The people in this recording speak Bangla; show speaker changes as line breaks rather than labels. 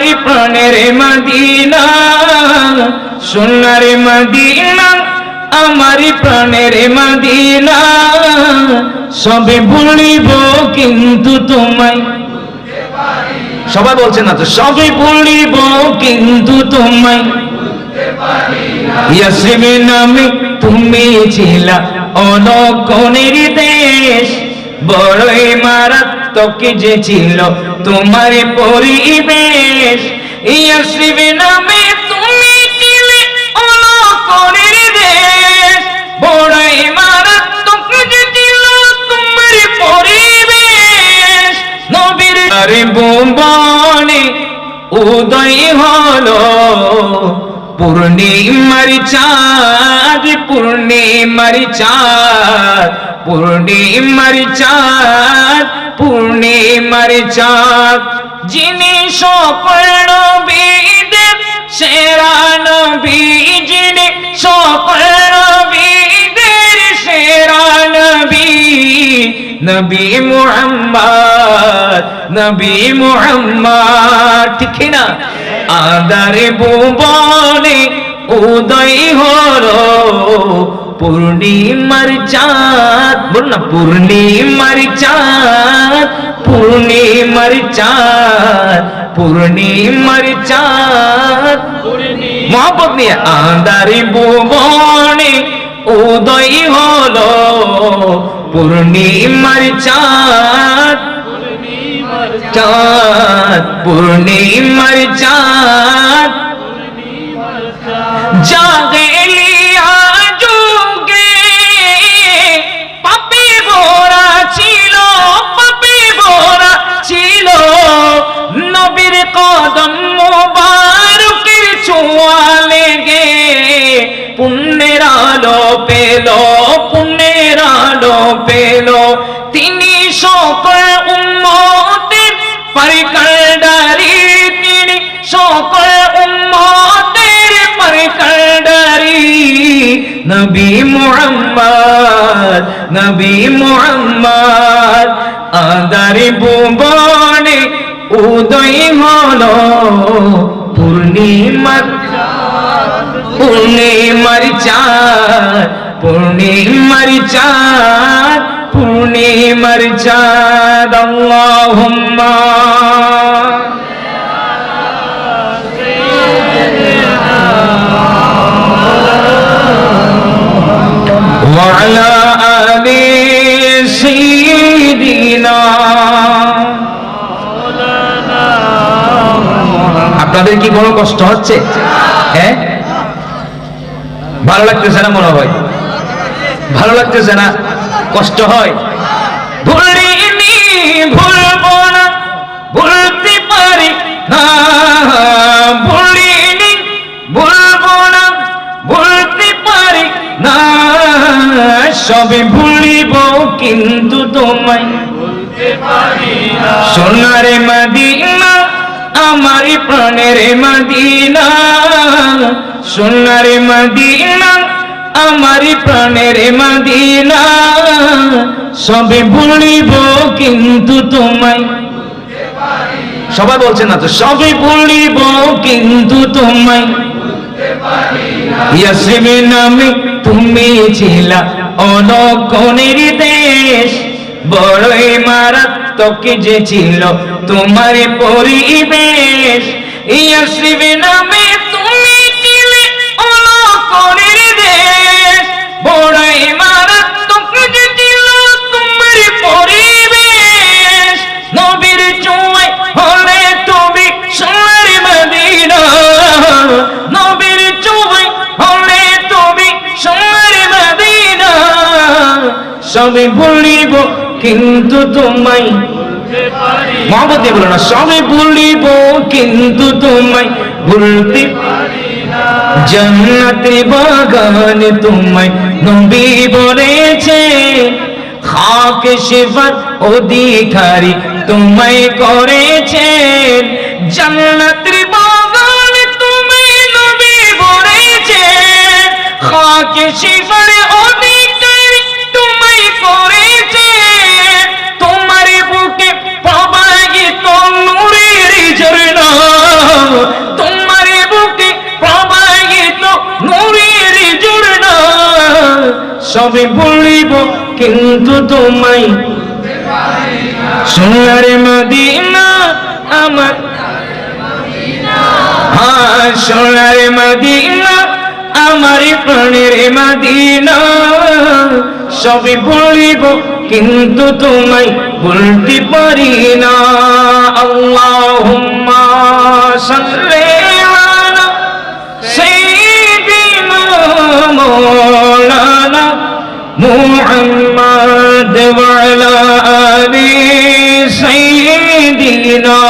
আমারি প্রাণের মদিনা, সোনার মদিনা প্রাণের মদিনা। সবে ভুলিব কিন্তু তোমায়। সবাই বলছেন না তো, সবে ভুলিব কিন্তু তোমায়। ইয়াসরিবে নামে তুমি ছিলা অলক্ষণের দেশ, বড়ই মারাত্মক যে ছিল? তোমার পরিবেশ। ইয়াসরিবে নামে তুমি ছিলে অলক্ষণের দেশ। বড়ই মারাত্মক যে ছিল তোমার পরিবেশ। নবীর আরে বোম্বনে উদয় হলো। পূর্ণিমার চাঁদ পূর্ণিমার চাঁদ। পূর্ণিমার চাঁদ পূর্ণিমার চাঁদ যিনি সকল নবীদের সেরা নবী যিনি সকল নবীদের সেরা নবী নবী মুহাম্মদ নবী মুহাম্মদ ঠিক না আদারে ভুবনে উদয় হলো পূর্ণিমার চাঁদ বল না, পূর্ণিমার চাঁদ পূর্ণিমার চাঁদ পূর্ণিমার চাঁদ। মহব্বত নিয়ে আদারে ভুবনে উদয় হলো পূর্ণিমার চাঁদ। চাঁদ, পূর্ণিমার চাঁদ। নবী মুহাম্মদ নবী মুহাম্মদ, আদারি ভুবনে উদয় হলো পূর্ণিমার পূর্ণিমার চাঁদ পূর্ণিমার চাঁদ পূর্ণিমার চাঁদ হচ্ছে? হ্যাঁ? ভালো লাগতেছে না মনে হয়? ভালো লাগতেছে না? কষ্ট হয়? ভুলিনি ভুলবো না ভুলতে পারি না। ভুলিনি ভুলবো না ভুলতে পারি না। সবে ভুলিব কিন্তু তোমায়। সোনারে মদিনা আমার প্রাণের মদিনা, সোনারে মদিনা, আমার প্রাণের মদিনা। সবে ভুলিব কিন্তু তোমায়। সবাই বলছে না তো, সবে ভুলিব কিন্তু তোমায়। ইয়াসরিবে নামে তুমি ছিলা অলক্ষণের দেশ, বড়ই মারাত্মক যে ছিল তোমার পরিবেশ। ইয়াসরিবে নামে তুমি ছিলে অলক্ষণের দেশ। বড়ই মারাত্মক যে ছিল তোমার পরিবেশ। নবীর হলে তুমি সোনার মদিনা। নবীর চুয়ায় হলে তুমি সোনার মদিনা। সবে ভুলিব কিন্তু তোমায় মহব্বত বলো না, সবে ভুলিব কিন্তু তোমায় ভুলতে জান্নাতের বাগানে তোমায় নবী বলেছে, খাক শিফাত অধিকারী তোমায় করেছেন জান্নাতের বাগানে তুমি নবী বলেছেন খাক শিফার তোমায় সোনার মদিনা আমার। হ্যাঁ সোনার মদিনা আমার, প্রাণের মদিনা। সবই বলিব, কিন্তু তোমায় বলতে পারি না। আলা সাইয়্যিদিনা মাওলানা। محمد وعلى آل سيدنا